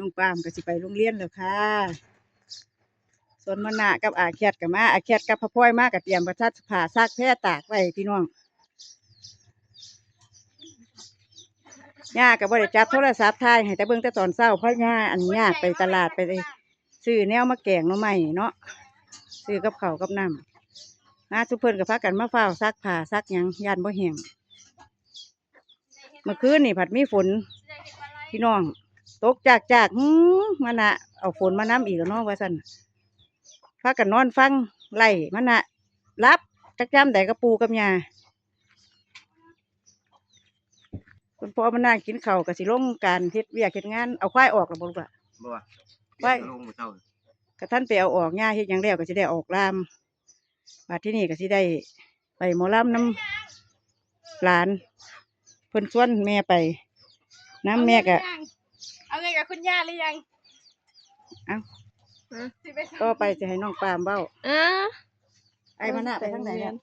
น้องปามก็สิไปโรงเรียนแล้วค่ะ ส่วนมะนะกับอาแคดกับมาอาแคดกับพ่อพ่อยมากับเตรียมประทัดผ่าซักแพร่ตากไว้พี่น้องย่าก็บ่ได้จับโทรศัพท์ถ่ายให้แต่เบิ่งแต่ตอนเช้าเพราะย่าอันย่าไปตลาดไปซื้อแนวมาแกงหน่อไม้เนาะซื้อกับเขากับน้ำมาทุกเพิ่นก็พากันมาเฝ้าซักผ้าซักยังยานบ่แห้งเมื่อคืนนี่ผัดมีฝนพี่น้อง ตกจากจากหืมมันนะเอาฝนมาน้ำอีกแล้วเนาะว่าสันพากันนอนฟังไล่มันนะรับจักจำแต่กระปูกับยาคุณพ่อมันน่ากินข้าวกับสิลงการเฮ็ดเวียกเฮ็ดงานเอาควายออกแล้วบ่ลูกอะบ่ว่าไว้เดี๋ยวลงมาเจ้ากระท่านไปเอาออกหญ้าเฮ็ดหยังแล้วก็สิได้ออกลามบาดที่นี่ก็สิได้ไปหมอลำน้ำหลานเพิ่นชวนแม่ไปน้ำแม่ก็ เอาไงกับคุณย่าหรือยังเอ้าสิไปทำก็ไปจะให้น้องปามเบ้าอ่าไอ้มันน่ะไปทางไหนเนี่ย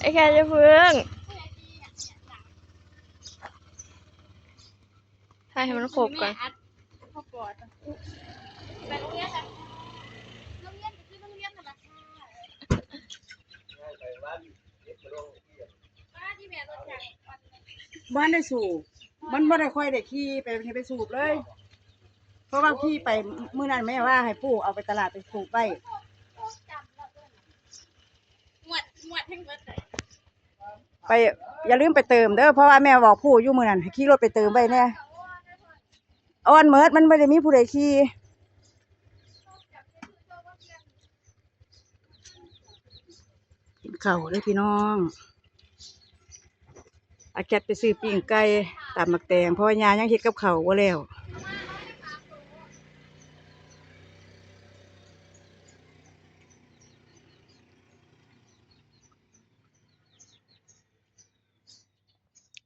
ไอ้แค่จะพึ่งถ่ายให้มันครบก่อนไปโรงเรียนกัน บ้านได้สูบมันบ่ได้ค่อยได้ขี่ไปไปสูบเลย เพราะว่าขี่ไปมื้อนั้นแม่ว่าให้ปู่เอาไปตลาดไปสูบไปจำแล้วด้วยหมวดหมวดทั้งหมดเลยไปอย่าลืมไปเติมเด้อเพราะว่าแม่บอกปู่อยู่มื้อนั้นให้ขี่รถไปเติมไปแน่อ่อนเมิดมันไม่ได้มีผู้ใดขี่ กินข้าเลยพี่น้องอาแคทไปซื้อปิ้งไก่ตามหมักแตงเพราะว่ายายังเฮ็ดกับเข้าวบ่แล้ว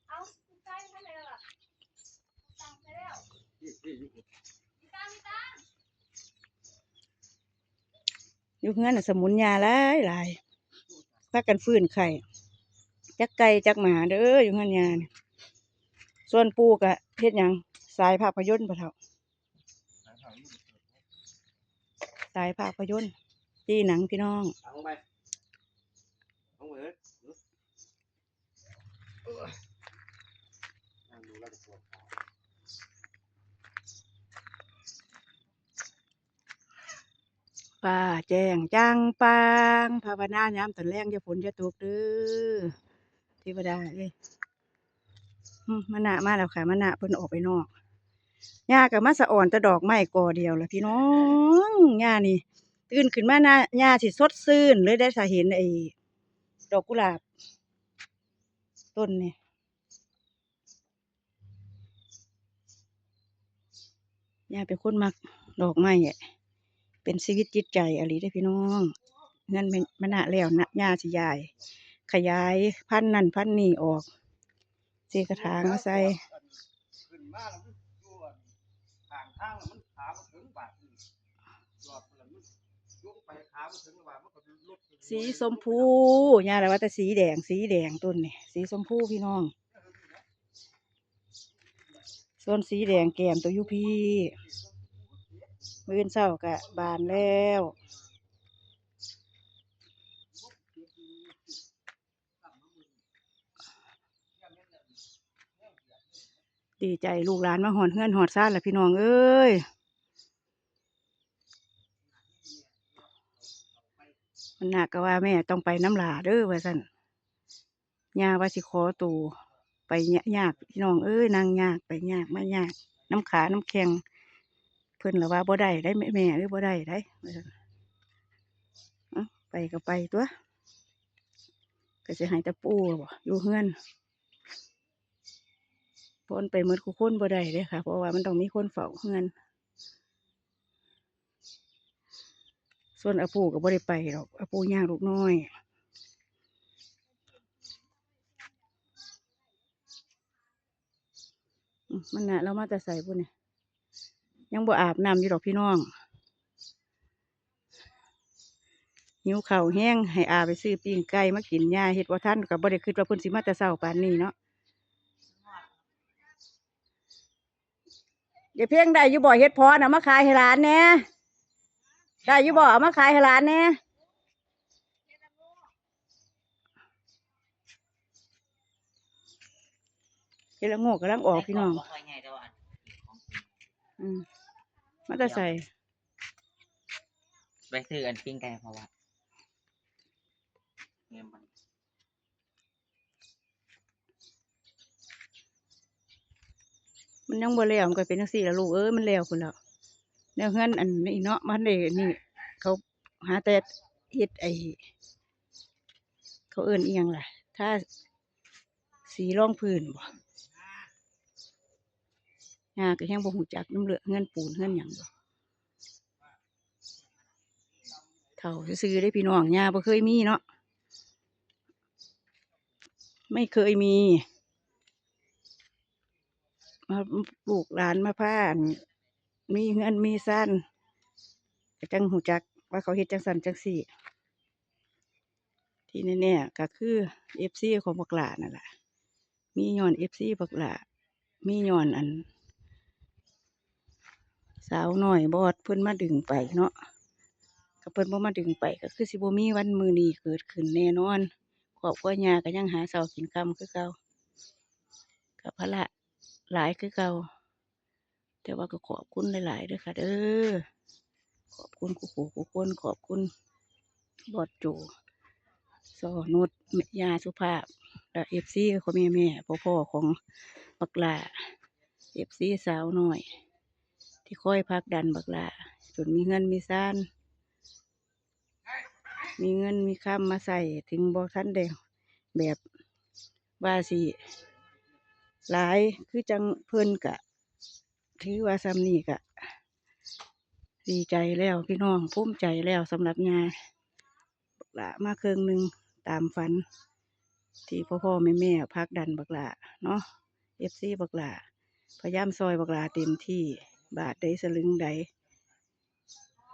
เอาใช่ท่านเลยล่ะตังไปแล้วมีตังมีตังอยู่เฮือนน่ะสมุนยาหลายหลาย พากันฟื้นไข่จักไก่จักหมาเด้ออยู่ขั้นยานี่ส่วนปูกะเฮ็ดหยังสายภาพยนตร์ปะเถาสายภาพยนตร์ที่หนังพี่น้องเอาไปเอาเหมือนนั่งดูแล้วก็ปวดขา ป้าแจ้งจังปังภาวนายามตอนแรงจะฝนจะตกเด้อเทวดาเอ้ยมมันหนามาแล้วค่ะมันหนาเพิ่นออกไปนอกหญ้ากับมาสะอ่อนแต่ดอกไม้กอเดียวละพี่น้องหญ้านี่ ตื่นขึ้นมาหน้าหญ้าสิสดชื่นเลยได้สาเห็นไอ้ดอกกุหลาบ ต้นนี่หญ้าเป็นคนมักดอกไม้อะ เป็นชีวิตจิตใจอะไรได้พี่น้องงั้นมันมนน่ะแล้วนะหญ้าสิยาย ขยายพันนั่นพันนี่ออกสีกระถางมาใส่สีสีชมพูหญ้าอะไรว่าแต่สีแดง สีแดงต้นนี่สีชมพูพี่น้อง ส่วนสีแดงแก้มตัวยุพี่ มื่นเศร้ากะบานแล้วดีใจลูกหลานมาหอนเฮือนหอดซ่านแหละพี่น้องเอ้ยมันหนักก็ว่าแม่ต้องไปน้ำหลาเด้อว่าสั่นยาว่าสิขอตูไปยากพี่น้องเอ้ยนางยากไปยากไมายาก น้ำขาน้ำแข็ง เพิ่นละว่าบ่ได้ได้แม่แม่เอ้ยบ่ได้ได้ไปก็ไปตัว ก็จะให้ตะปูบ่อยู่เฮือนพ้นไปหมดคุคนบ่ได้เด้อค่ะ เพราะว่ามันต้องมีคนเฝ้าเฮือนส่วนอาปูก็บ่ได้ไปหรอกอาปูย่างลูกน้อยมันน่ะเรามาแต่ใส่ปุ่นเนี่ ยยังบ่อาบน้ำอยู่ดอกพี่น้องหิวข้าวแห้งให้อาไปซื้อปิ้งไก่มากินย่าเฮ็ดบ่ทันก็บ่ได้คิดว่าเพิ่นสิมาแต่เช้าปานนี้เนาะเดี๋ยวเพ่งได้อยู่บ่เฮ็ดพรน่ะมาขายให้หลานแหน่ได้อยู่บ่เอามาขายให้หลานแหน่เฮ็ดละโงกกำลังออกพี่น้องบ่ค่อยง่ายแต่ว่าอันของจริงอืม มาแต่ใส่ไปซื้ออันปิ้งไก่เพราะว่าเงินมันมันยังบ่แล้วมันก็เป็นจังซี่ล่ะลูกเอ้ยมันแล้วพุ่นแล้วแนวเฮือนอันนี้เนาะมันได้นี่ เขาหาแต่เฮ็ดไอ้เขาเอิ้นอีหยังล่ะ ถ้าสีรองพื้นบ่ ยาก็ยังบ่ฮู้จักน้ำเหลืองเงินปูนเงินหยังเฒ่าซื่อได้พี่น้องย่าบ่เคยมีเนาะไม่เคยมี มาปลูกหลานมาพร้าน มีเงินมีสั้นก็จังหูจักว่าเขาเฮ็ดจังสันจังสี่ ที่แน่ๆก็คือเอฟซีของบักหลานั่นแหละมีย้อนเอฟซีบักหลามีย้อนอัน สาวน้อยบอดเพิ่นมาดึงไปเนาะก็เพิ่นบ่มาดึงไปก็คือสิบ่มีวันมือนี้เกิดขึ้นแน่นอนครอบครัวยาก็ยังหาเสากินคำคือเก่ากับพระละหลายคือเก่าแต่ว่าก็ขอบคุณหลายๆด้อค่ะเด้อขอบคุณครูครูครูคนขอบคุณบอดโจสอนุชเมยาสุภาพและเอฟซีของแม่แม่พ่อพ่อของบักลาเอฟซีสาวหน่อย ที่คอยพักดันบักลาจนมีเงินมีซ่าน มีเงินมีค้ำมาใส่ถึงบ่ทันเดวแบบว่าสิหลายคือจังเพิ่นกะ ถือว่าซ้ำนี่กะ ดีใจแล้วพี่น้องภูมิใจแล้วสำหรับยาบักละมาเครื่องหนึ่งตามฝัน ที่พ่อพ่อแม่แม่พักดันบักละเนาะเอฟซีบักละพยายามซอยบักละเต็มที่ บาทใดสลึงใด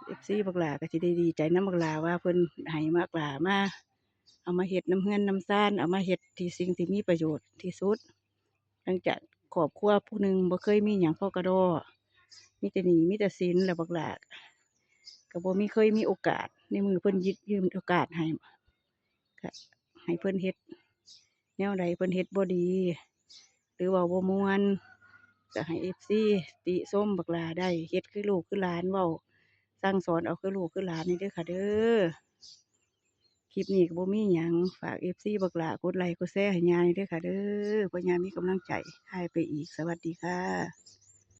เอฟซีบักหละก็จะได้ดีใจน้ำบักหละว่าเพิ่นให้มากหลามาเอามาเห็ดน้ำเฮือนน้ำซ่านเอามาเห็ดที่สิ่งที่มีประโยชน์ที่สุดหลังจากครอบครัวผู้หนึ่งบ่เคยมีหยังพ่อกระดอมีแต่หนีมีแต่สินแล้วบักหลากก็บ่มีเคยมีโอกาส ในมือเพิ่นยิดยืมโอกาสให้ก็ให้เพิ่นเฮ็ดแนวใดเพิ่นเฮ็ดบ่ดี หรือว่าบ่ม่วน ก็ให้เอฟซีติส้มบักลาได้เฮ็ดคือลูกคือหลานเว้าสั่งสอนเอาคือลูกคือหลานนี่เด้อค่ะ เด้อคลิปนี้ก็บ่มีหยังฝากเอฟซีบักลากดไลค์กดแชร์ให้ยายเด้อค่ะ เด้อเพ่อยายมีกำลังใจให้ไปอีกสวัสดีค่ะ